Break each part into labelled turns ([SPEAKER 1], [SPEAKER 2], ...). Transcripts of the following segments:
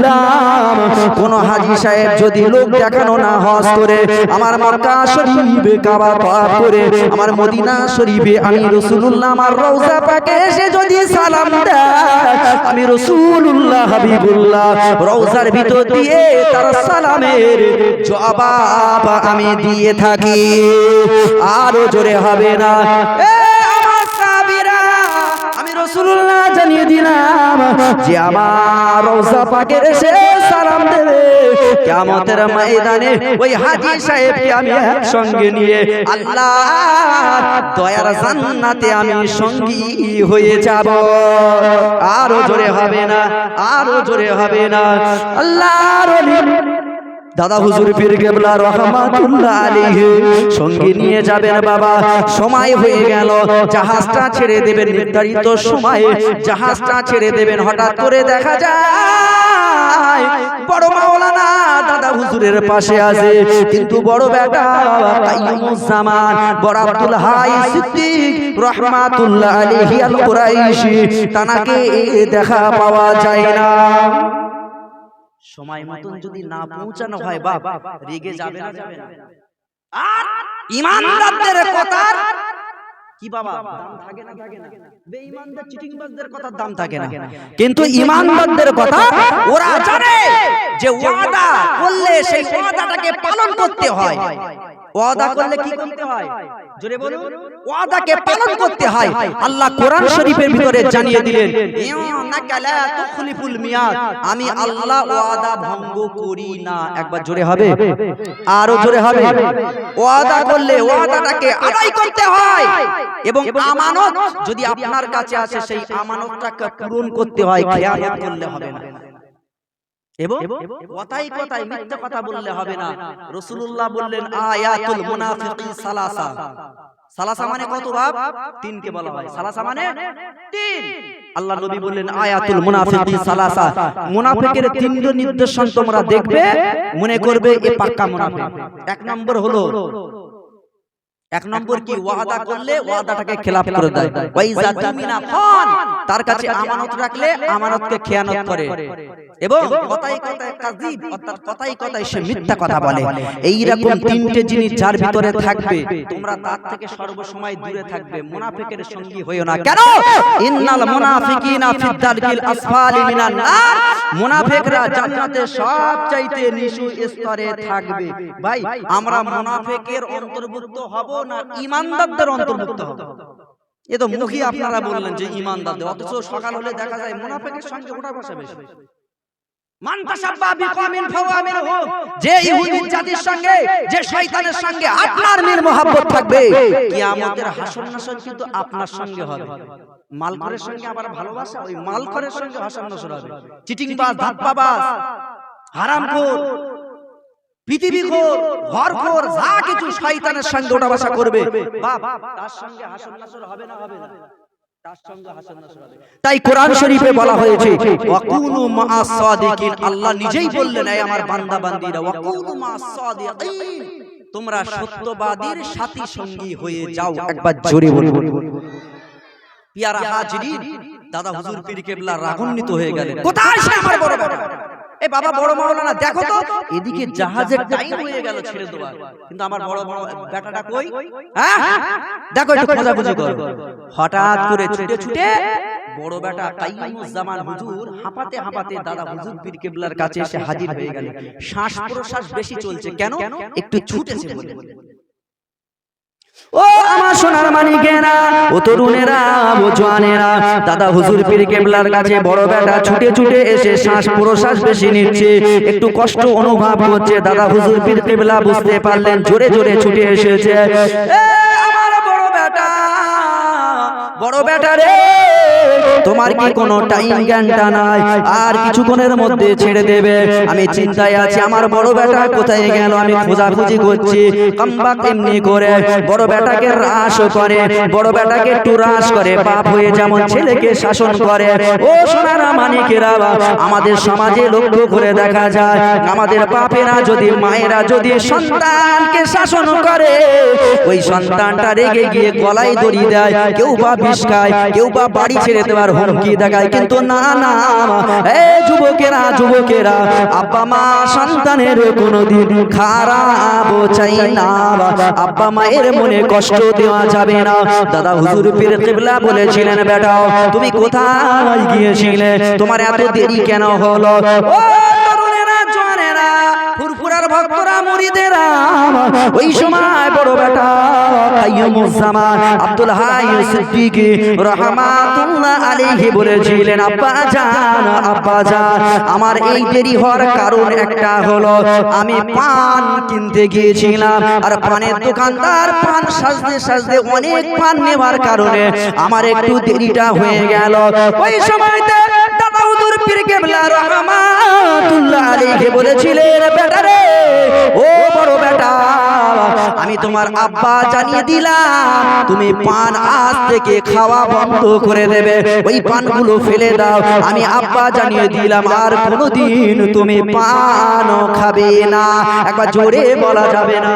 [SPEAKER 1] দিলাম। কোন হাজি সাহেব যদি লোক দেখানো না হজ করে আমার মক্কা শরীফে কাবা তওয়াফ করে আমার মদিনা শরীফে আমি রাসূলুল্লাহ আমার রওজা পাকে এসে যদি সালাম দেয়, আমি রাসূলুল্লাহ হাবিবুল্লাহ রওজার ভিতর দিয়ে তার সালামের জবাব আমি দিয়ে থাকি। আরও জোরে হবে না। আমি রসুল্লাহ জানিয়ে দিলাম যে আমার রোজা পাকের এসে সালাম দেবে। কেমতের ময়দানে ওই হাজি সাহেবকে আমি একসঙ্গে নিয়ে আল্লাহ দয়ার জান্নাতে আমি সঙ্গী হয়ে যাব। আরও জোরে হবে না, আরও জোরে হবে না। আল্লাহর দাদা হুজুর পীর কেবলা রহমাতুল্লাহ আলাইহি, সঙ্গে নিয়ে যাবেন বাবা। সময় হয়ে গেল, জাহাজটা ছেড়ে দেবেন, নির্ধারিত সময়ে জাহাজটা ছেড়ে দেবেন। হঠাৎ করে দেখা যায়, বড় মাওলানা দাদা হুজুরের পাশে আছে। কিন্তু বড় বেটা কাইয়ুমুজ্জামান বড় আব্দুল হাই সিদ্দিক রহমাতুল্লাহ আলাইহি আল কুরাইশি তানাকে দেখা পাওয়া যায় না। সময় মতন যদি না পৌঁছানো হয় বাপ রেগে যাবে না যাবে না। আর ইমানদারদের কথার কি বাবা দাম থাকে না থাকে না। বেঈমানদের চিটিংবাজদের কথার দাম থাকে না। কিন্তু ইমানদারদের কথা ওরা জানে যে ওয়াদা করলে সেই ওয়াদাটাকে পালন করতে হয়। ওয়াদা করলে কি করতে হয়? জোরে বলুন ওয়াদাকে পালন করতে হয়। আল্লাহ কোরআন শরীফের ভিতরে জানিয়ে দিলেন আমি আল্লাহ ওয়াদা ভঙ্গ করি না। একবার জোরে হবে? আরও জোরে হবে? ওয়াদা করলে ওয়াদাটাকে আদায় করতে হয়। এবং আমানত যদি আপনার কাছে আছে সেই আমানতটাকে পূরণ করতে হয় করলে হবে না। এবং কথাই কথাই মিথ্যা কথা বললে হবে না। রসুল্লাহ বললেন আয়াতুল মুনাফিকি সালাসা। সালাসা। মানে কত বাপ তিনকে বলা হয়। সালাসা মানে তিন। আল্লাহ নবী বললেন আয়াতুল মুনাফিকি সালাসা। মুনাফিকের তিনটি নির্দেশন তোমরা দেখবে মনে করবে এ পাক্কা মুনাফিক। এক নম্বর হলো এক নম্বর কি ওয়াদা করলে ওয়াদাটাকে খেলাফ করে দেয়। ওয়াইজা তুমিনা খান তার কাছে আমানত রাখলে আমানতকে খেয়ানত করে। এবং কথাই কথায় কাযিব অর্থাৎ কথাই কথায় সে মিথ্যা কথা বলে। এই রকম তিনটে জিনিস যার ভিতরে থাকবে তোমরা তার থেকে সর্বসময় দূরে থাকবে। মুনাফিকের সঙ্গী হইও না। কেন? ইন্নাল মুনাফিকিনা ফিদ দারকিল আসফালি মিনান নার। মুনাফিকরা জান্নাতে সবচাইতে নিচু স্তরে থাকবে। ভাই আমরা মুনাফিকের অন্তর্ভুক্ত হব না ইমানদারদের অন্তর্ভুক্ত হব। এ তো মুখী আপনারা বললেন যে ইমানদারদের অথচ সকাল হলে দেখা যায় মুনাফিকের সঙ্গে ওটা বসে বেশি। যে ইহুদি জাতির সঙ্গে যে শয়তানের সঙ্গে আপনার মিল মোহাব্বত থাকবে কিয়ামতের হাসর নাসর কিন্তু আপনার সঙ্গে হবে। মালকরের সঙ্গে আবার ভালোবাসা ওই মালকরের সঙ্গে হাসর নাসর হবে। চিটিংবাজ ধাপ্পাবাজ হারামখোর। পৃথিবীখোর ঘরখোর যা কিছু শয়তানের সঙ্গে ওঠা বসা করবে। বাপ তার সঙ্গে হাসর নাসর হবে না হবে না। তাই কোরআন শরীফে বলা হয়েছে ওয়াকুনু মাআস সাদিকিন আল্লাহ নিজেই বললেন এই আমার বান্দা বান্দীরা ওয়াকুনু মাআস সাদিকিন তোমরা সত্যবাদীর সাথী সঙ্গী হয়ে যাও একবার জোরে বলুন। পিয়ারা হাজরিন দাদা হুজুর পীর কেবলা রাগান্বিত হয়ে গেলেন। কোথায় সে আমার বড় বেটা এ বাবা বড় মাওলানা দেখো তো। এদিকে জাহাজের টাইম হয়ে গেল ছেড়ে দেওয়ার। কিন্তু আমার বড় বড় বেটাটা কই? হ্যাঁ? দেখো একটু খোঁজাখুঁজি করো। হঠাৎ করে ছুটে ছুটে বড় বেটা কাইয়ুমুজ্জামান হুজুর হাঁপাতে হাঁপাতে দাদা হুজুর পীর কেবলার কাছে এসে হাজির হয়ে গেল শ্বাস প্রশ্বাস বেশি চলছে কেন? একটু ছুটেছে বলে। ও আমার সোনার মানিকেরা ও তরুণেরা, ও জোয়ানেরা দাদা হুজুর পীর কেবলার কাছে বড় বেটা ছুটে ছুটে এসে শ্বাস প্রশ্বাস বেশি নিচ্ছে। একটু কষ্ট অনুভব করছে দাদা হুজুর পীর কেবলা বুঝতে পারলেন, জোরে জোরে ছুটে এসেছে। আমার বড় বেটা বড় বেটা রে! তোমার কি কোনো টাইম জ্ঞানটা নাই? আর কিছুক্ষণের মধ্যে ছেড়ে দেবে। আমি চিন্তায় আছি, আমার বড় বেটা কোথায় গেল? আমি খোঁজাখুঁজি করছি। কাম্বা এমনি করে। বড় বেটাকে হ্রাস করে। বড় বেটাকে একটু হ্রাস করে। বাপ হয়ে যেমন ছেলেকে শাসন করে। ও সোনারা মানিকেরা আমাদের সমাজে লক্ষ্য করে দেখা যায়, আমাদের বাপেরা যদি, মায়েরা যদি সন্তানকে শাসন করে, ওই সন্তানটা রেগে গিয়ে গলায় দড়ি দেয়, কেউ বা বিষ খায়, কেউ বা বাড়ি ছেড়ে দেওয়ার হুমকি দেখায় কিন্তু না না এ যুবকেরা যুবকেরা আব্বা মা সন্তানের কোনোদিন খারাপ চাই না। আব্বা মায়ের মনে কষ্ট দেওয়া যাবে না। দাদা হুজুর পীর কিবলা বলেছিলেন বেটা তুমি কোথায় গিয়েছিলে? তোমার এত দেরি কেন হলো? ও ভক্তরা ওই সময় বড় বেটা আব্দুল হাই রহমাতুল্লাহ বলেছিলেন, আব্বা আব্বা আমার এই দেরি হওয়ার কারণ একটা হলো, আমি পান কিনতে গিয়েছিলাম, আর পানের দোকানদার পান সাজতে সাজতে অনেক পান নেওয়ার কারণে আমার একটু দেরিটা হয়ে গেল। ওই সময়তে দাদা রহমাতুল্লাহ বলেছিলেন ও বড় বেটা, আমি তোমার আব্বা জানিয়ে দিলাম, তুমি পান আজ থেকে খাওয়া বন্ধ করে দেবে। ওই পানগুলো ফেলে দাও, আমি আব্বা জানিয়ে দিলাম, আর কোনোদিন তুমি পানও খাবে না। একবার জোরে বলা যাবে না।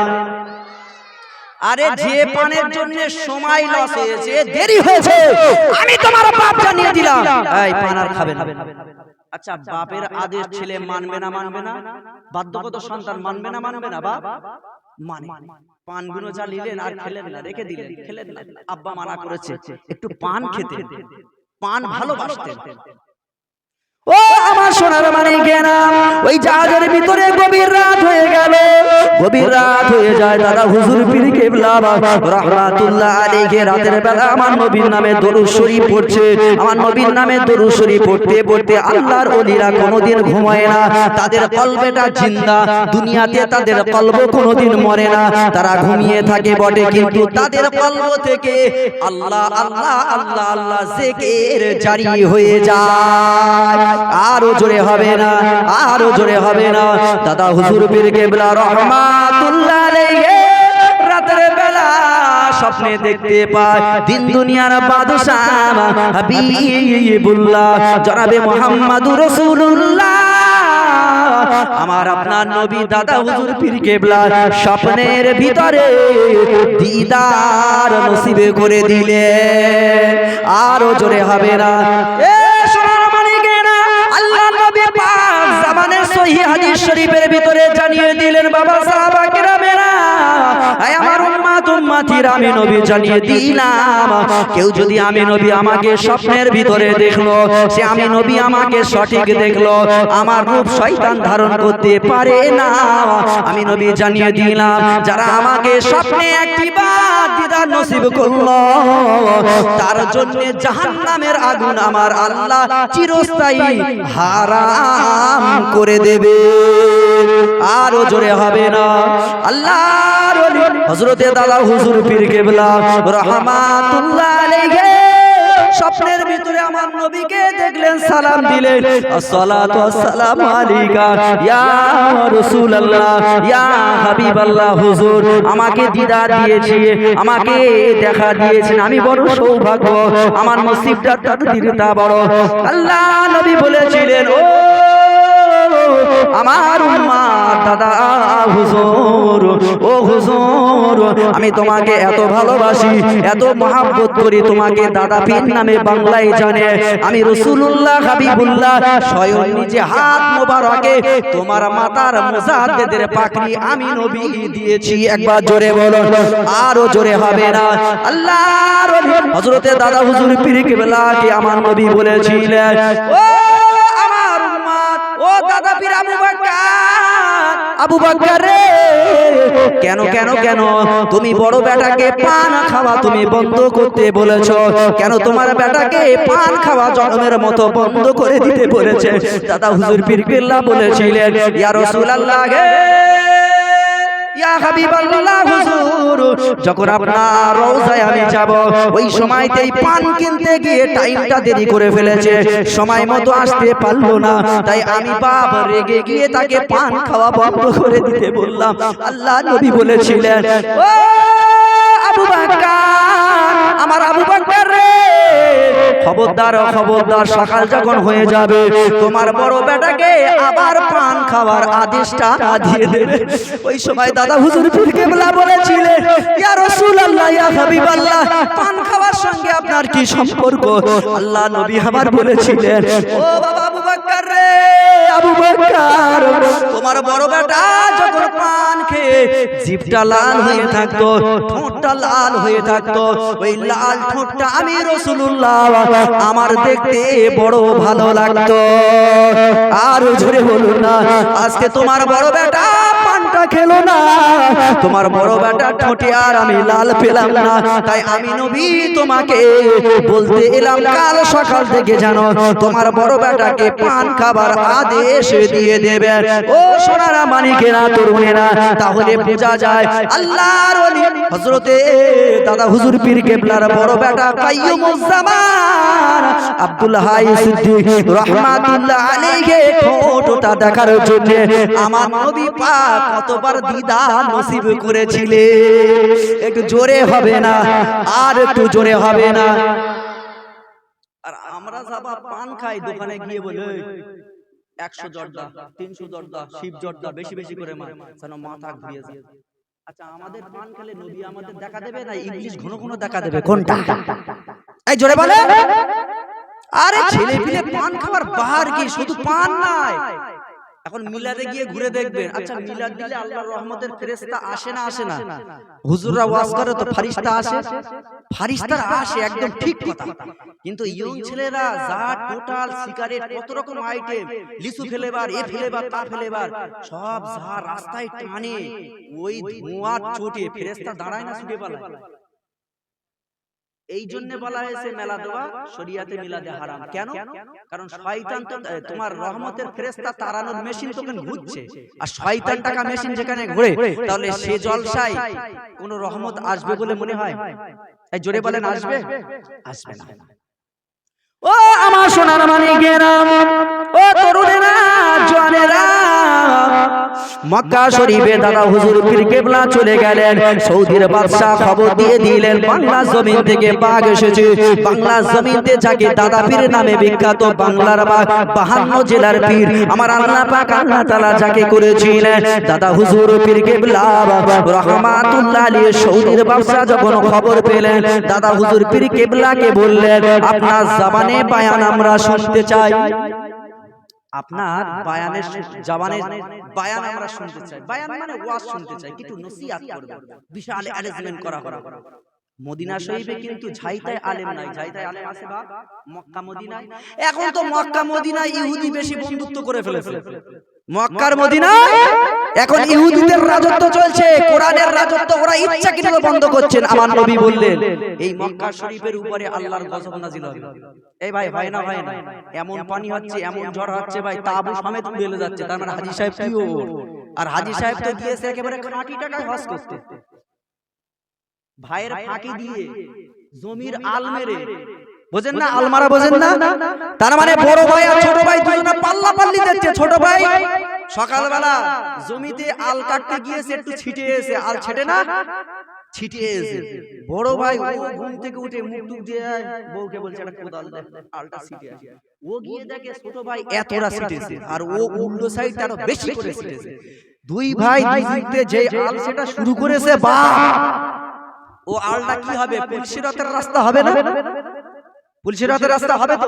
[SPEAKER 1] আরে যে পানের জন্য সময় লস হয়েছে, দেরি হয়েছে, আমি তোমার বাপ জানিয়ে দিলাম। এই, পান আর খাবে না। আচ্ছা বাপের আদেশ ছেলে মানবে না মানবে না বাধ্যগত সন্তান মানবে না মানবে না বাপ মানে পানগুলো যা নিলেন আর খেলেন না রেখে দিলেন খেলেন না। আব্বা মানা করেছে একটু পান খেতে পান ভালোবাসতেন। ও, আমার সোনার মানে কেনা ওই জাহাজের ভিতরে গভীর রাত হয়ে গেল। গভীর রাত হয়ে যায়, দাদা হুজুর পীর কেবলা রহমাতুল্লাহ আলাইহি, রাতের বেলা আমার নবীর নামে দরুদ শরীফ পড়ছে। আমার নবীর নামে দরুদ শরীফ পড়তে পড়তে আল্লাহর ওলিরা কোনোদিন ঘুমায় না। তাদের কলবেটা জিন্দা, দুনিয়াতে তাদের কলব কোনোদিন মরে না। তারা ঘুমিয়ে থাকে বটে, কিন্তু তাদের কলব থেকে আল্লাহ আল্লাহ আল্লাহ আল্লাহ জিকির জারি হয়ে যায়। আরও জোরে হবে না, আরও জোরে হবে না। দাদা হুজুর পীর কেবলা রহমাতুল্লাহ আলাইহি বেলা স্বপ্নে দেখতে পায় দিন দুনিয়ার বাদশাহ হাবিবুল্লাহ, জনাবে মুহাম্মাদুর রাসূলুল্লাহ। আমার আপনার নবী দাদা হুজুর পীর কেবলা স্বপ্নের ভিতরে দিদার নসিবে করে দিলে। আরও জোরে হবে না। শরীফের ভিতরে জানিয়ে দিলেন, বাবা সাহাবা কেউ যদি আমি আমাকে স্বপ্নের ভিতরে দেখল, সে আমি আমাকে সঠিক দেখল, আমার ধারণ করতে পারে না। আমি নবী জানিয়ে দিলাম, যারা আমাকে স্বপ্নে একটি বার দিদার নসিব করল। তার জন্য জাহান্নামের আগুন আমার আল্লাহ চিরস্থায়ী হারাম করে দেবে। আরও জোরে হবে না। আল্লাহ হজরতে দালা হুজুর পীর কেবলা রহমাতুল্লাহ আলাইহি স্বপ্নের ভিতরে আমার নবীকে দেখলেন, সালাম দিলেন। আসসালাতু আসসালামু আলাইকা। ইয়া রাসূলুল্লাহ, ইয়া হাবিবাল্লাহ, হুজুর, আমাকে দিদার দিয়েছি, আমাকে দেখা দিয়েছেন। আমি বড় সৌভাগ্য, আমার নসিবটা তাকদীরটা বড়। আল্লাহ নবী বলেছিলেন, ও আমার উম্মার দাদা হুজুর ও হুজুর আমি তোমাকে এত ভালোবাসি এত মহাব্বত করি তোমাকে দাদা পীর নামে বাংলায় জানে আমি রসুল্লাহ হাবিবুল্লাহ স্বয়ং নিজে হাত মোবারকে তোমার মাতার মুজাদ্দেদের পাকড়ি আমি নবী দিয়েছি একবার জোরে বলো আরও জোরে হবে না। আল্লাহর হযরতে দাদা হুজুর পীর কেবলাকে আমার নবী বলেছিলেন ও দাদা পীর আবু বকর আবু বকর রে। কেন কেন কেন তুমি বড় বেটাকে পান খাওয়া তুমি বন্ধ করতে বলেছ। কেন তোমার বেটাকে পান খাওয়া জন্মের মতো বন্ধ করে দিতে বলেছে। দাদা হুজুর পীর বলেছিলেন ইয়া রাসূলুল্লাহ হে ইয়া হাবিবাল্লাহ হুজুর যখন আপনার রওজায় আমি যাব ওই সময়তেই পান কিনতে গিয়ে টাইমটা দেরি করে ফেলেছে সময় মতো আসতে পারল না। তাই আমি বাপ রেগে গিয়ে তাকে পান খাওয়া বন্ধ করে দিতে বললাম আল্লাহ নবী বলেছিলেন ও আবু বকর আমার আবু বকর রে খবরদার খবরদার সকাল যখন হয়ে যাবে, তোমার বড় বেটাকে আবার পান খাওয়ার আদেশটা দিয়ে দেবে। ওই সময় দাদা হুজুর পীর কেবলা বলেছিলেন, ইয়া রাসূলুল্লাহ, ইয়া হাবিবাল্লাহ পান খাওয়ার সঙ্গে আপনার কি সম্পর্ক? আল্লাহ নবী আমার বলেছিলেন, ও বাবা আবু বকর রে, আবু বকর, তোমার বড় বেটা যখন পান খেয়ে জিভটা লাল হয়ে থাকতো, ঠোঁটটা লাল হয়ে থাকতো, ওই লাল ঠোঁটটা আমি রসুল্লাহ আমার দেখতে বড় ভালো লাগতো। আর জোরে বলুন না, আজকে তোমার বড় বেটা খেলো না। তোমার বড় বেটা ঠোঁটে আর আমি লাল পেলাম না। তাই আমি নবী তোমাকে বলতে এলাম, কাল সকাল থেকে জানো তোমার বড় বেটাকে পান খাবার আদেশ দিয়ে দেবে। ও সোনারা তরুণেরা, তাহলে বোঝা যায় হযরতে দাদা হুজুর পীর কেবলার বড় বেটা আব্দুল হাই সিদ্দিক রহমাতুল্লাহ আলাইহি ফটোটা দেখার জন্য আমার নবী পাক কতবার দিদার নসিব করেছিলেন। একটু জোরে হবে না, আর একটু জোরে হবে না। আর আমরা যাবা পান খাই, দোকানে গিয়ে বলে একশো জর্দা, তিনশো জর্দা, শিব জর্দা, বেশি বেশি করে মার। যেন মাথা ঘুরিয়ে যায় আচ্ছা আমাদের পান খেলে নবী আমাদের দেখা দেবে না? ইংলিশ ঘন ঘন দেখা দেবে। কোনটা? এই জোরে বলে। আরে ছেলে পিলে পান খাবার বাহার কি? শুধু পান নাই। এখন মিলাদে গিয়ে ঘুরে দেখবেন আচ্ছা মিলাদ দিলে আল্লাহর রহমতের ফেরেশতা আসে না আসে না। হুজুররা ওয়াজ করে তো ফারিস্তা আসে। ফারিস্তারা আসে একদম ঠিক কথা। কিন্তু ইয়ং ছেলেরা যা টোটাল সিগারেট কত রকম আইটেম লিচু ফেলেবার এ ফেলেবার তা ফেলেবার সব যা রাস্তায় টানে ওই ধোঁয়ার চোটে ফেরেশতা দাঁড়ায় না ছুটে পালায়। এই জন্য বলা হয়েছে মেলা দেওয়া শরিয়াতে মিলাদে হারাম। কেন? কারণ শয়তান তো তোমার রহমতের ফেরেশতা তাড়ানোর মেশিন তো ওখানে ঘুরছে। আর শয়তান টাকা মেশিন যেখানে ঘুরে তাহলে সে জলসায় কোন রহমত আসবে বলে মনে হয়? এই জোরে বলেন আসবে? আসবে। না। ও আমার সোনার মানিকেরা ও তরুণেরা জোয়ানেরা মক্কা শরীফে দাদা হুজুর পীর কেবলা চলে গেলেন। সৌদির বাদশা খবর দিয়ে দিলেন, বাংলা জমিন থেকে বাঘ এসেছে। বাংলা জমিনতে যাকে দাদা পীর নামে বিখ্যাত বাংলার বাঘ, বাহান্ন জেলার পীর। আমার আল্লাহ পাক আল্লাহ তাআলা যাকে করেছিলেন, দাদা হুজুর পীর কেবলা রহমাতুল্লাহ আলাইহি সৌদির বাদশা যখন খবর পেলেন, দাদা হুজুর পীর কেবলাকে বললেন, আপনার জবানে বায়ান আমরা শুনতে চাই। আপনার বায়ানের জবানের বায়ান আমরা শুনতে চাই। বায়ান মানে ওয়াজ শুনতে চাই কিন্তু নসিহত করবে। বিশাল অ্যারেঞ্জমেন্ট করা করা মদিনা শরীফে কিন্তু ঝাইতায় আলেম নাই ঝাইতায় আলেম আছে বা মক্কা মদিনায়। এখন তো মক্কা মদিনায় ইহুদি বেশি বন্ধুত্ব করে ফেলে ফেলেছে। মক্কার মদিনায় এখন ইহুদিদের রাজত্ব চলছে কোরআনের রাজত্ব ওরা ইচ্ছা কিনে বন্ধ করছেন আমার নবী বললেন। এই মক্কা শরীফের উপরে আল্লাহর গজব নাজিল হবে এই ভাই ভাই না ভাই না এমন পানি হচ্ছে এমন ঝড় হচ্ছে ভাই তাবু সমেত উড়ে যাচ্ছে তার মানে হাজি সাহেব কি আর হাজি সাহেব তো গিয়েছে একেবারে খাঁটি টাকায় হজ করতে। ভাইয়ের ফাঁকি দিয়ে জমির আল মেরে বোঝেন না? আলমারা বোঝেন না? তার মানে বড় ভাই আর ছোট ভাই দুজনে পাল্লা পাল্লি যাচ্ছে ছোট ভাই। সকালবেলা জমিতে আল কাটতে গিয়েছে একটু ছিটে এসে আল ছেটে না? ছিটিয়ে এসে। বড় ভাই ঘুম থেকে উঠে মুখ টুক দিয়ে বউকে বলছে একটা কোদাল দে আলটা ছিটে আসে ও গিয়ে দেখে ছোট ভাই এতটা ছিটেছে আর ও উল্টো সাইড আরও বেশি করে ছিটেছে। দুই ভাই যে আল সেটা শুরু করেছে বা ও আলটা কি হবে রাস্তা হবে না? পুলসিরতের রাস্তা হবে তো?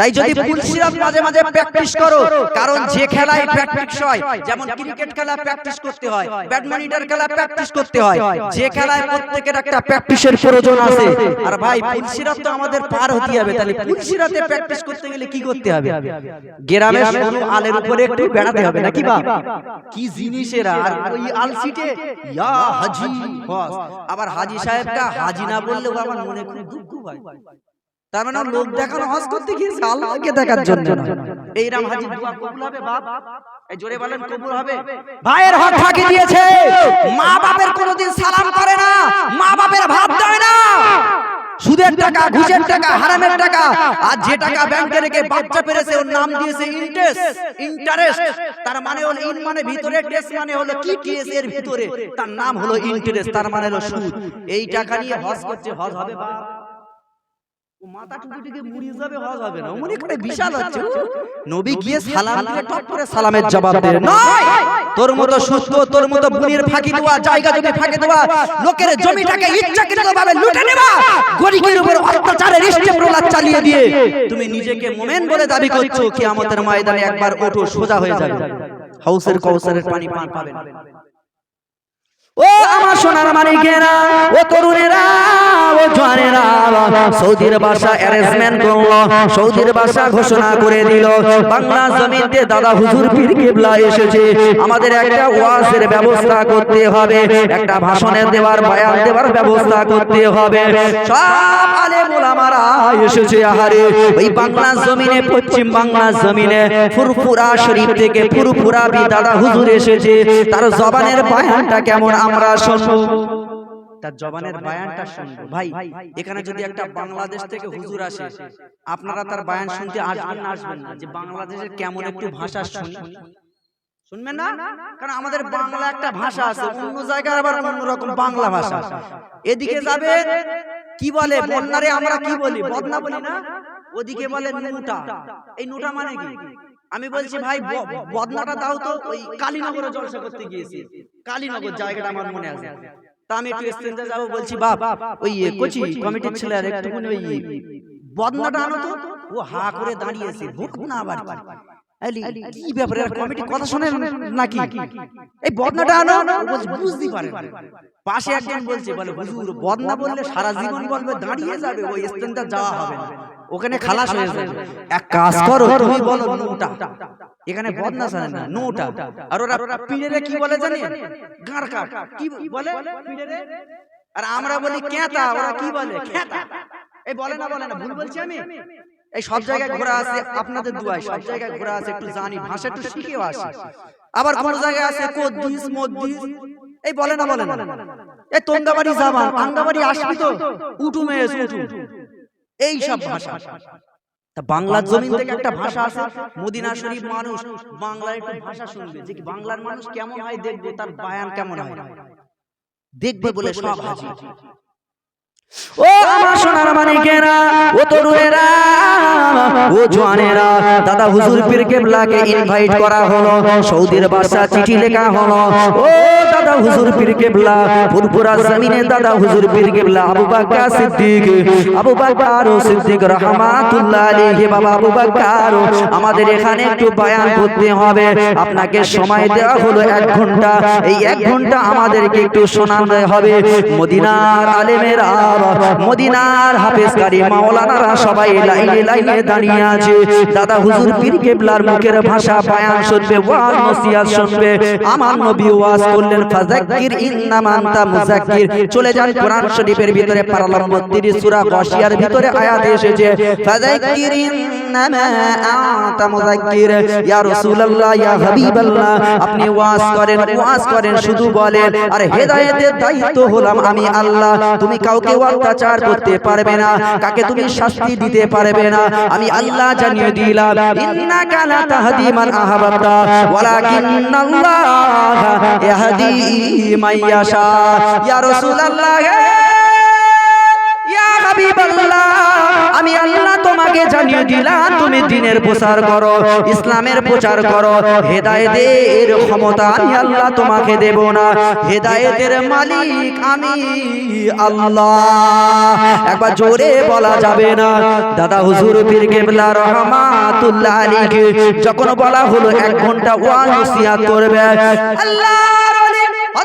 [SPEAKER 1] তাই যদি পুলসিরাত মাঝে মাঝে প্র্যাকটিস করো কারণ যে খেলায় প্র্যাকটিস হয় যেমন ক্রিকেট খেলা প্র্যাকটিস করতে হয় ব্যাডমিন্টন খেলা প্র্যাকটিস করতে হয় যে খেলায় প্রত্যেকের একটা প্র্যাকটিসের প্রয়োজন আছে। আর ভাই পুলসিরাত তো আমাদের পার হতে হবে তাহলে পুলসিরাতে প্র্যাকটিস করতে গেলে কি করতে হবে? গ্রামের সরু আলের উপরে একটু বেড়াতে হবে নাকি বা? কি জিনিসেরা আর ওই আল সিটে ইয়া হাজি বাস। আবার হাজি সাহেবটা হাজি না বললেও আমার মনে খুব দুঃখ হয় তার মানে লোক দেখানো হজ করতে গিয়েছে আল্লাহকে দেখার জন্য। এইরাম হাজি দোয়া কবুল হবে বাপ। জোরে বলেন কবুল হবে। ভাইয়ের হক ফাঁকি দিয়েছে। মা বাপের কোনোদিন সালাম করে না। মা বাপের ভাত দেয় না। সুদের টাকা ঘুষের টাকা হারামের টাকা। আর যে টাকা ব্যাংকে রেখে বাচ্চা পেরেছে ওর নাম দিয়েছে ইন্টারেস্ট। ইন্টারেস্ট। তার মানে হলো ইন মানে ভিতরে টেস্ট মানে হলো কি টিএস এর ভিতরে? তার নাম হলো ইন্টারেস্ট তার মানে হলো সুদ। এই টাকা নিয়ে হজ করছে হজ হবে ও মাথা টুকুটিকে মুড়িয়ে যাবে হওয়া যাবে না। মনে করে বিশাল হচ্ছে নবী গিয়ে সালাম দিলে টপ করে সালামের জবাব দেয়। নয়! তোর মতো সুস্থ তোর মতো বুনির ফাঁকি দেওয়া জায়গা জমি ফাঁকি দেওয়া লোকের জমিটাকে ইচ্ছাকৃত ভাবে লুটে নেওয়া! গরিবের উপর অত্যাচারের ইষ্টে প্রলাপ চালিয়ে দিয়ে তুমি নিজেকে মোমেন বলে দাবি করছ কি আমাদের ময়দানে একবার ওঠো সোজা হয়ে যাবে। হাউসের কৌসারের পানি পান পাবেন। ও আমার সোনার মানিকেরা ও তরুণেরা, ও জোয়ানেরা, সৌদির বাসা অ্যারেঞ্জমেন্ট করল, সৌদির বাসা ঘোষণা করে দিল, বাংলা জমিতে দাদা হুজুর পীর কিবলা এসেছে, আমাদের একটা ওয়াজের ব্যবস্থা করতে হবে, একটা ভাষণের দেওয়ার, বয়ান দেওয়ার ব্যবস্থা করতে হবে। সব আলেম ওলামারা এসেছে আহারে, ওই বাংলা জমিনে, পশ্চিম বাংলা জমিনে, ফুরফুরা শরীফ থেকে ফুরফুরা বি দাদা হুজুর এসেছে, তার জবানের বয়ানটা কেমন আমরা শুনব। তার জবানের বায়ানটা শুনব। ভাই এখানে যদি একটা বাংলাদেশ থেকে হুজুর আসে আপনারা তার বায়ান শুনতে আসবেন না আসবেন না। যে বাংলাদেশের কেমন একটু ভাষা শুন শুনবেন না? কারণ আমাদের বাংলা একটা ভাষা আছে অন্য জায়গায় আবার অন্যরকম বাংলা ভাষা। এদিকে যাবে কি বলে বন্যারে আমরা কি বলি? বদনা বলি না? ওদিকে বলে নুটা এই নুটা মানে কি? আমি বলছি ভাই বদনাটা দাও তো ওই কালীনগরে জলসা করতে গিয়েছি। কালীনগর জায়গাটা আমার মনে আছে। তা আমি একটু স্টেজে যাব বলছি বাপ ওই কোচি কমিটির ছেলে আর একটুখানি ওই বদনাটা আনো তো ও হা করে দাঁড়িয়েছে ভূত না আবার। কি? ব্যাপারে আর কমিটি কথা শুনে নাকি? এই বদনাটা আনো বলছে বুঝতে পারে না। পাশে একজন বলছে বলে হুজুর বদনা বললে সারা জীবন বলবে দাঁড়িয়ে যাবে ওই স্টেজটা যাওয়া হবে না ওখানে খালাস হয়ে যাবে। এক কাজ করো তুমি বলো নোটা। এখানে বদনা জানে না নোটা। আর ওরা পিড়েরে কি বলে জানি গাঁর কাট। কি বলে? পিড়েরে আর আমরা বলি কেতা ওরা কি বলে? খেতা এই বলে না বলে না ভুল বলছি আমি? এই সব জায়গায় ঘোরা আছে আপনাদের দুয়ায়। সব জায়গায় ঘোরা আছে একটু জানি। ভাষা একটু শিখেও আসি। আবার কোন জায়গায় আছে কদ্দিস মদ্দিস এই বলে না বলে না। এই তোঙ্গাবাড়ি যাবান আঙ্গাবাড়ি আসবি তো? উঠু মেয়েস উঠু এই সব ভাষা। তা বাংলার জমিন থেকে একটা ভাষা আছে মদিনা শরীফ মানুষ বাংলার একটু ভাষা শুনবে যে কি বাংলার মানুষ কেমন হয় দেখবে তার বায়ান কেমন হয়। দেখবে বলে সব হাজির ও আমার সোনার মানিকেরা, ও তরুণেরা, ও জোয়ানেরা, দাদা হুজুর পীর কেবলাকে ইনভাইট করা হলো, সৌদির চিঠি লেখা হলো। ও দাদা হুজুর পীর কেবলা দাদা হুজুর পীর কেবলা, আবু সিদ্দিক, আবু ও সিদ্দিক রহমাতুল্লাহ বাবা আবু আমাদের এখানে একটু বয়ান করতে হবে। আপনাকে সময় দেওয়া হলো এক ঘণ্টা, এই এক ঘণ্টা আমাদেরকে একটু শোনাতে হবে। মদিনার আলেমেরা মদিনার হাফেজকারী মাওলানারা সবাই লাইনে লাইনে দাঁড়িয়ে আছে। দাদা হুজুর পীর কেবলার মুখের ভাষা বয়ান শুনবে, ওয়াজ, নসিহত শুনবে। আমার নবী ওয়াজ করলেন, ফাযাক্কির ইন্নামা আনতা মুযাক্কির। চলে যান কোরআন শরীফের ভিতরে পারা নম্বর 30 সূরা গাশিয়ার ভিতরে আয়াত এসেছে। ফাযাক্কির ইন্নামা আনতা মুযাক্কির। ইয়া রাসূলুল্লাহ, ইয়া হাবিবাল্লাহ। আপনি ওয়াজ করেন ওয়াজ করেন, শুধু বলেন, আর হেদায়েতের দায়িত্ব হলাম আমি আল্লাহ। তুমি কাউকে অত্যাচার করতে পারবে না। কাকে তুমি শাস্তি দিতে পারবে না। আমি আল্লাহ জানিয়ে দিলাম ইন্নাকা লা তাহদি মান আহাবাতা ওয়ালাকিন্নাল্লাহ ইয়াহদি মাইয়াশা ইয়া রাসূলুল্লাহ আমি আল্লাহ তোমাকে জানিয়ে দিলাম, তুমি দিনের প্রচার করো, ইসলামের প্রচার করো। হেদায়েতের ক্ষমতা আমি আল্লাহ তোমাকে দেব না। হেদায়েতের মালিক আমি আল্লাহ। একবার জোরে বলা যাবে না। দাদা হুজুর পীর কেবলা রহমাতুল্লাহ আলাইহি, যখন বলা হলো এক ঘণ্টা ওয়াজ নসিহত করবে আল্লাহর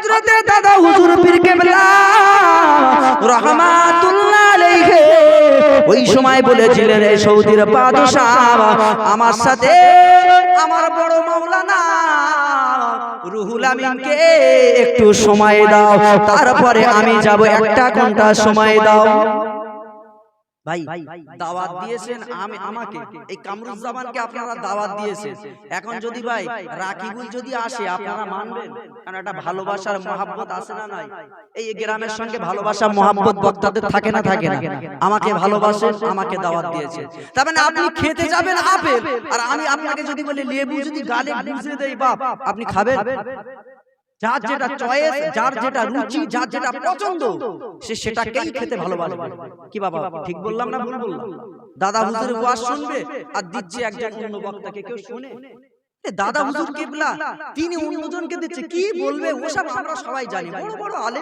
[SPEAKER 1] ওলি হযরতে দাদা হুজুর পীর কেবলা রহমাতুল্লাহ আলাইহি ওই সময় বলেছিলেন এই সৌদির বাদশাহ, আমার সাথে আমার বড় মাওলানা রুহুল আমিনকে একটু সময় দাও, তারপরে আমি যাব একটা ঘণ্টা সময় দাও। ভাই দাওয়াত দিয়েছেন আমি আমাকে। এই কামরুজ্জামানকে আপনারা দাওয়াত দিয়েছেন। এখন যদি ভাই রাকিবুল যদি আসে আপনারা মানবেন। কারণ একটা ভালোবাসার মহাব্বত আছে না নাই। এই গ্রামের সঙ্গে ভালোবাসা মহাব্বত বক্তাদের থাকে না থাকে না আমাকে ভালোবাসেন আমাকে দাওয়াত দিয়েছে তার মানে আপনি খেতে যাবেন আপেল। আর আমি আপনাকে যদি বলি লেবু যদি গালে গুজে দেই বাপ আপনি খাবেন। যার যেটা চয়েস যার যেটা রুচি যার যেটা পছন্দ সে সেটাকেই খেতে ভালোবাসবে। কি বাবা ঠিক বললাম না? ভুল বললাম। দাদা হুজুর ওয়াজ শুনবে আর দিচ্ছে একজন অন্য বক্তাকে কেউ শুনে। দাদা হুজুর কেবলা তিনি অন্যজনকে দিচ্ছে কি বলবে? ওসব আমরা সবাই জানি। বড় বড় আলে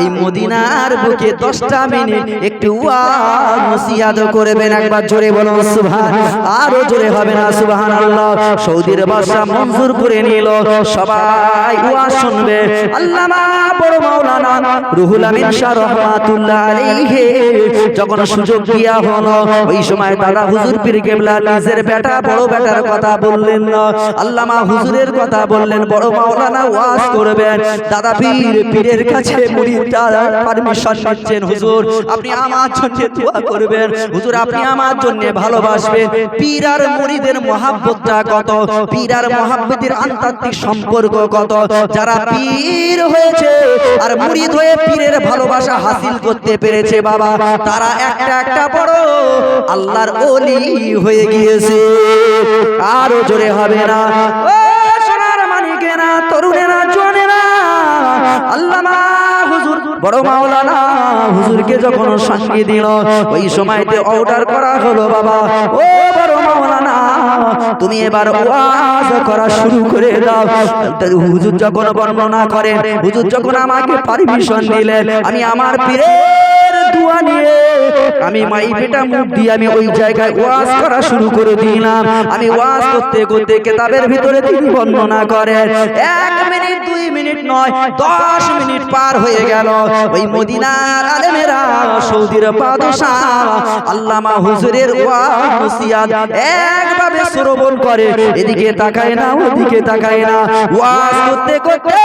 [SPEAKER 2] এই মদিনার বুকে দশটা মিনিট একটু নসিহাত করবেন, একবার জোরে বলুন, সুবহান আরও জোরে হবে না সুবহান আল্লাহ সৌদির বাদশা মঞ্জুর করে নিল, সবাই ওয়াজ শুনবে। আল্লামা বড় মাওলানা রুহুল আমিন আলাইহি যখন সুযোগ দিয়া হলো, ওই সময় দাদা হুজুর পীর কেবলা নিজের বেটা, বড় বেটার কথা বললেন না। আল্লামা হুজুরের কথা বললেন, বড় মাওলানা ওয়াজ করবেন। দাদা পীর, পীরের কাছে মুরিদরা পারমিশন নিচ্ছেন হুজুর। আপনি আমার জন্য দোয়া করবেন। হুজুর আপনি আমার জন্য ভালোবাসবেন। পীর আর মুরিদের মহাব্বতটা কত? পীর আর মহাব্বতের আন্তাত্মিক সম্পর্ক কত? যারা পীর হয়েছে আর মুরিদ হয়ে পীরের ভালোবাসা হাসিল করতে পেরেছে বাবা তারা একটা একটা বড় আল্লাহর ওলি হয়ে গিয়েছে। আরও জোরে হবে না। ও সোনার মানিকেরা তরুণেরা জোয়ানেরা বড় মাওলানা হুজুরকে যখন সঙ্গে দিল, ওই সময়তে অর্ডার করা হলো বাবা। ও বড় মাওলানা, তুমি এবার ওয়াজ করা শুরু করে দাও। হুজুর যখন বর্ণনা করেন, হুজুর যখন আমাকে পারমিশন দিলেন, আমি আমার পীরের দোয়া নিয়ে আমি মাইপেটা মুখ দিয়ে আমি ওই জায়গায় ওয়াজ করা শুরু করে দিলাম। আমি ওয়াজ করতে করতে কেতাবের ভিতরে তিনি বর্ণনা করেন এক মিনিট, দুই মিনিট নয়, দশ মিনিট পার হয়ে গেল। ওই মদিনার আলেমেরা, সৌদির বাদশাহ, আল্লামা হুজুরের ওয়াজ, নসিহত একভাবে শ্রবণ করে, এদিকে তাকায় না, ওদিকে তাকায় না। ওয়াজ করতে করতে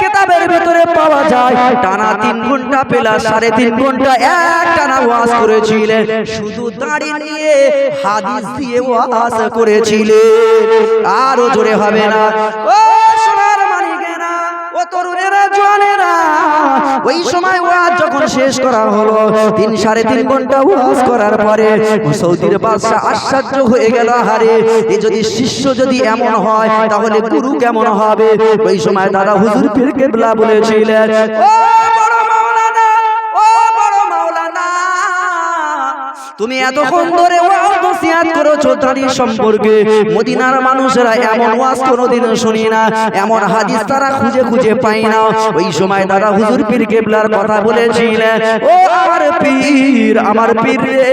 [SPEAKER 2] কেতাবের ভিতরে পাওয়া যায়, টানা তিন ঘণ্টা পেলা, সাড়ে তিন ঘণ্টা এক টানা ওয়াজ করেছিলেন। শুধু দাঁড়িয়ে নিয়ে হাদিস দিয়ে ওয়াজ করেছিলেন। আরও জোরে হবে না। ও সোনার মানিকেরা ও জোয়ানেরা ওই সময় ওয়াজ যখন শেষ করা হলো, তিন সাড়ে তিন ঘণ্টা ওয়াজ করার পরে সৌদির বাদশাহ আশ্চর্য হয়ে গেল হারে এ যদি শিষ্য যদি এমন হয়, তাহলে গুরু কেমন হবে? ওই সময় দাদা হুজুর পীর কেবলা বলেছিলেন তুমি এতক্ষণ ধরে ওয়াজ নসিহত করেছ তাদের সম্পর্কে। মদিনার মানুষেরা এমন ওয়াজ কোনোদিন শুনি না। এমন হাদিস তারা খুঁজে খুঁজে পাই না। ওই সময় দাদা হুজুর পীর কেবলার কথা বলেছিলেন ও আমার পীর আমার পীর রে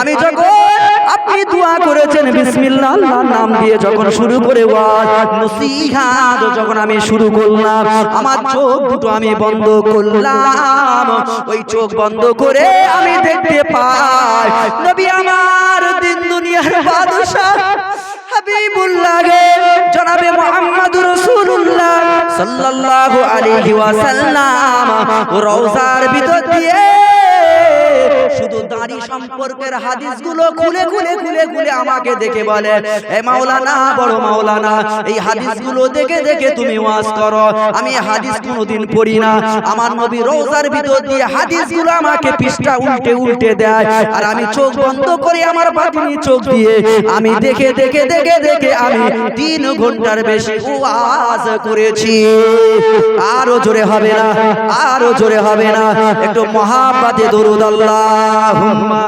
[SPEAKER 2] আমি যখন আপনি দোয়া করেছেন, বিসমিল্লাহ, আল্লাহর নাম দিয়ে যখন শুরু করে ওয়াজ নসিহত যখন আমি শুরু করলাম, আমার চোখ দুটো আমি বন্ধ করলাম। ওই চোখ বন্ধ করে আমি দেখতে পাই, নবী আমার দিন দুনিয়ার বাদশাহ হাবিবুল্লাহ জনাবে মুহাম্মদুর রাসূলুল্লাহ সাল্লাল্লাহু আলাইহি ওয়াসাল্লাম। রওজার ভিতর দিয়ে সম্পর্কের হাদিসগুলো খুলে খুলে খুলে খুলে আমাকে দেখে বলে এ মাওলানা বড় মাওলানা এই হাদিসগুলো দেখে দেখে তুমি ওয়াজ করো। আমি হাদিস কোনোদিন পড়ি না। আমার নবী রোজার ভিতর দিয়ে হাদিসগুলো আমাকে পৃষ্ঠা উল্টে উল্টে দেয়। আর আমি চোখ বন্ধ করে আমার বাতিনি চোখ দিয়ে আমি দেখে দেখে দেখে দেখে আমি তিন ঘণ্টার বেশি ওয়াজ করেছি। আরও জোরে হবে না আরও জোরে হবে না। একটু মহাব্বাতে দরুদ আল্লাহুম্মা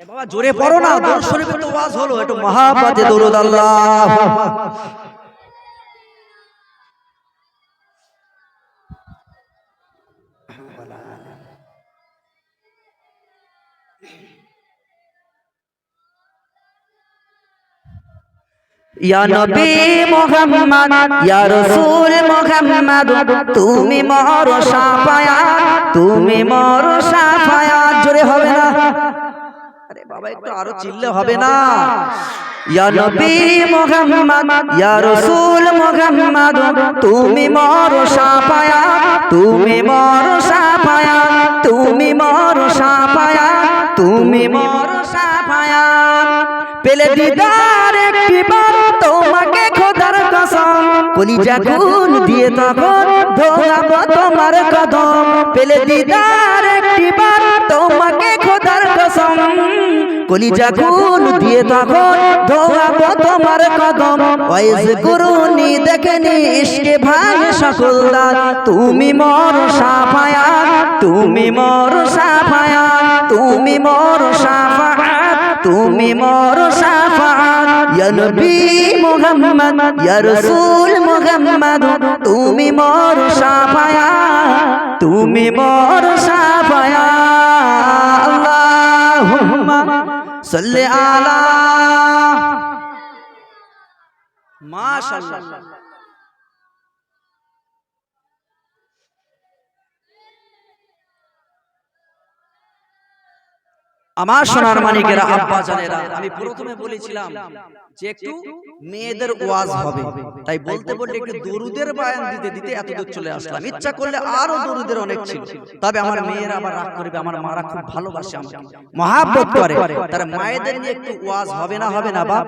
[SPEAKER 2] বাবা জোরে পড়ো না দরুদ শরীফে তো ওয়াজ হলো একটু মহাপাতে দরুদ আল্লাহুম্মা ইয়া নবী মুহাম্মদ ইয়া রাসূল মুহাম্মদ তুমি মর সাফায়াত তুমি মর সাফায়াত। জোরে হবে না? আরে বাবা একটু আরও চিল্লে হবে না? ইয়া নবী মোহাম্মদ ইয়া রাসূল মোহাম্মদ তুমি মর সাফায়া তুমি মর তুমি মর সাফায়া তুমি মর সাফায়া পেলে দিদার। কলিজা খুন দিয়ে তখন ধোয়াবো তোমার কদম। পেলে দিদার একটিবার তোমাকে খোদার কসম। কলিজা খুন দিয়ে তখন ধোয়াবো তোমার কদম। ওয়াইজ গুরুনি দেখেনি ইশকে ভাগ সকল তুমি মর সাফায়া, তুমি মর সাফায়া, তুমি মর সাফায়া, তুমি মর সাফাত তুমি মর সাফায়া তুমি মর সাফায়া। আল্লাহুম্মা সাল্লি আলা
[SPEAKER 1] মাশাআল্লাহ। আমার সোনার মানিকেরা আব্বা জানেরা। আমি প্রথমে বলেছিলাম যে একটু মেয়েদের ওয়াজ হবে। তাই বলতে বলতে একটু দরুদের বায়ান দিতে দিতে এত দূর চলে আসলাম। ইচ্ছা করলে আরও দরুদের অনেক ছিল। তবে আমার মেয়েরা আবার রাগ করবে আমার মারা খুব ভালোবাসে আমাকে। মহাব্বত করে। তার মায়েদের নিয়ে একটু ওয়াজ হবে না হবে না বাপ?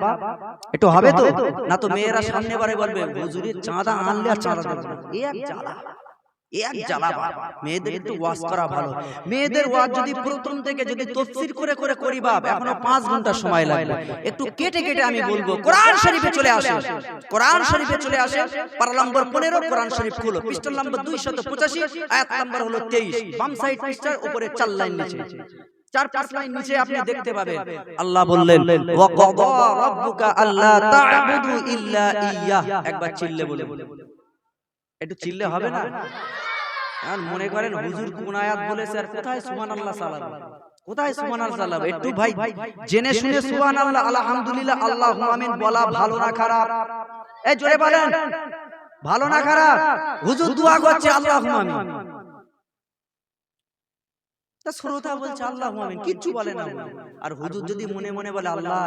[SPEAKER 1] একটু হবে তো? না তো মেয়েরা সামনে বারে বলবে হুজুরের চাঁদা আনলে আর চাঁদা দেবে। এক এ এক জ্বালা। মেয়েদের একটু ওয়াজ করা ভালো। মেয়েদের ওয়াজ যদি প্রথম থেকে যদি তফসির করে করে করি বাপ এখনও পাঁচ ঘণ্টা সময় লাগবে। একটু কেটে কেটে আমি বলব কোরআন শরীফে চলে আসে। কোরআন শরীফে চলে আসে। পারা নম্বর পনেরো কোরআন শরীফ খুলো। পৃষ্ঠা নম্বর দুইশত পঁচাশি আয়াত নম্বর হলো তেইশ। বাম সাইড পৃষ্ঠার উপরে চার লাইন নিচে। চার পাঁচ লাইন নিচে আপনি দেখতে পাবেন। আল্লাহ বললেন ওয়া কাদা রাব্বুকা আল্লা তা'বুদু ইল্লা ইয়্যাহ একবার চিল্লে বলে একটু চিল্লে হবে না? আর মনে করেন হুজুর কোন আয়াত বলেছে আর কোথায় সুবহানাল্লাহ সালাম? কোথায় সুবহানাল্লাহ সালাম? একটু ভাই জেনে শুনে সুবহানাল্লাহ আলহামদুলিল্লাহ আল্লাহু আমিন বলা ভালো না খারাপ। এই জোরে বলেন। ভালো না খারাপ। হুজুর দোয়া করছে আল্লাহু আমিন। তা শ্রোতা বলছে আল্লাহ আমিন। কিচ্ছু বলে না আর হুজুর যদি মনে মনে বলে আল্লাহ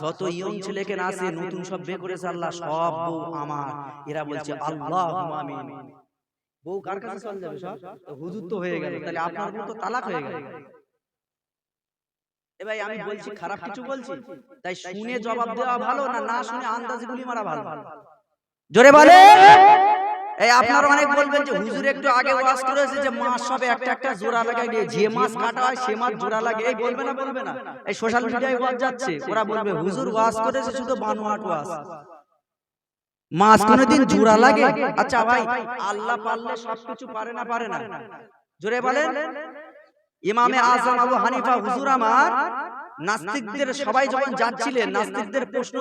[SPEAKER 1] যত ইয়ং ছেলেকে না আসে নতুন সব বিয়ে করেছে আল্লাহ সব বউ আমার। এরা বলছে আল্লাহ আমিন। বউ কার কাছে চলে যাবে সব? তো হুজুর তো হয়ে গেল তাহলে আপনার মতো তালাক হয়ে গেল। এ ভাই আমি বলছি খারাপ কিছু বলছি? তাই শুনে জবাব দেওয়া ভালো না না শুনে আন্দাজ গুলি মারা ভালো? জোরে বলে। এই আপনারা অনেক বলবেন যে হুজুর একটু আগে ওয়াজ করেছে যে মাছ সবে একটা একটা জোড়া দিয়ে যে মাছ কাটা হয় সে মাছ জোড়া লাগে এই বলবে না বলবে না। এই সোশ্যাল মিডিয়ায় ওয়াজ যাচ্ছে ওরা বলবে হুজুর ওয়াজ করেছে শুধু বানোয়াট ওয়াজ। মাছ কোনোদিন জোড়া লাগে? আচ্ছা ভাই আল্লাহ পারলে সবকিছু পারে না পারে না। জোরে বলেন ইমামে আজম আবু হানিফা হুজুর আমার নাস্তিকদের সবাই যখন যাচ্ছিলেন নাস্তিকদের প্রশ্ন